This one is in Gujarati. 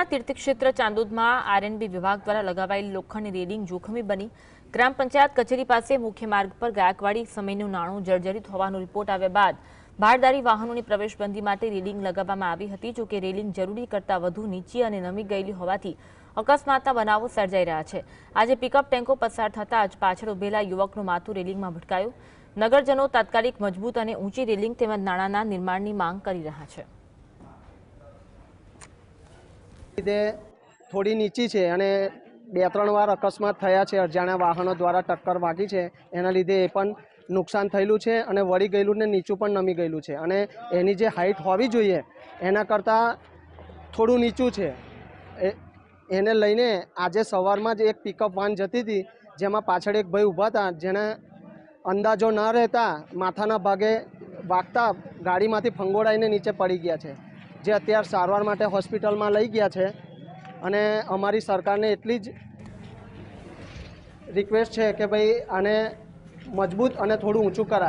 કચ્છના તીર્થક્ષેત્ર ચાંદોદમાં આરએનબી વિભાગ દ્વારા લગાવાયેલ લોખંડની રેલિંગ જોખમી બની. ગ્રામ પંચાયત કચેરી પાસે મુખ્ય માર્ગ પર ગાયકવાડી સમયનું નાણું જર્જરિત હોવાનો રિપોર્ટ આવ્યા બાદ ભારદારી વાહનોની પ્રવેશબંધી માટે રેલિંગ લગાવવામાં આવી હતી, જોકે રેલિંગ જરૂરી કરતાં વધુ નીચી અને નમી ગયેલી હોવાથી અકસ્માતના બનાવો સર્જાઈ રહ્યા છે. આજે પિકઅપ ટેન્કો પસાર થતાં જ પાછળ ઉભેલા યુવકનું માથું રેલિંગમાં ભટકાયું. નગરજનો તાત્કાલિક મજબૂત અને ઊંચી રેલિંગ તેમજ નાણાંના નિર્માણની માંગ કરી રહ્યા છે. લીધે થોડી નીચી છે અને બે ત્રણ વાર અકસ્માત થયા છે. અજાણ્યા વાહનો દ્વારા ટક્કર વાગી છે. એના લીધે એ પણ નુકસાન થયેલું છે અને વળી ગયેલું ને નીચું પણ નમી ગયેલું છે. અને એની જે હાઇટ હોવી જોઈએ, એના કરતાં થોડું નીચું છે. એને લઈને આજે સવારમાં જ એક પિકઅપ વાન જતી હતી, જેમાં પાછળ એક ભાઈ ઊભા હતા જેને અંદાજો ન રહેતા માથાના ભાગે વાગતા ગાડીમાંથી ફંગોળાઈને નીચે પડી ગયા છે. જે અત્યારે સારવાર માટે હોસ્પિટલમાં લઈ ગયા છે અને અમારી સરકારને એટલી જ રિક્વેસ્ટ છે કે ભાઈ આને મજબૂત અને થોડું ઊંચું કરાય.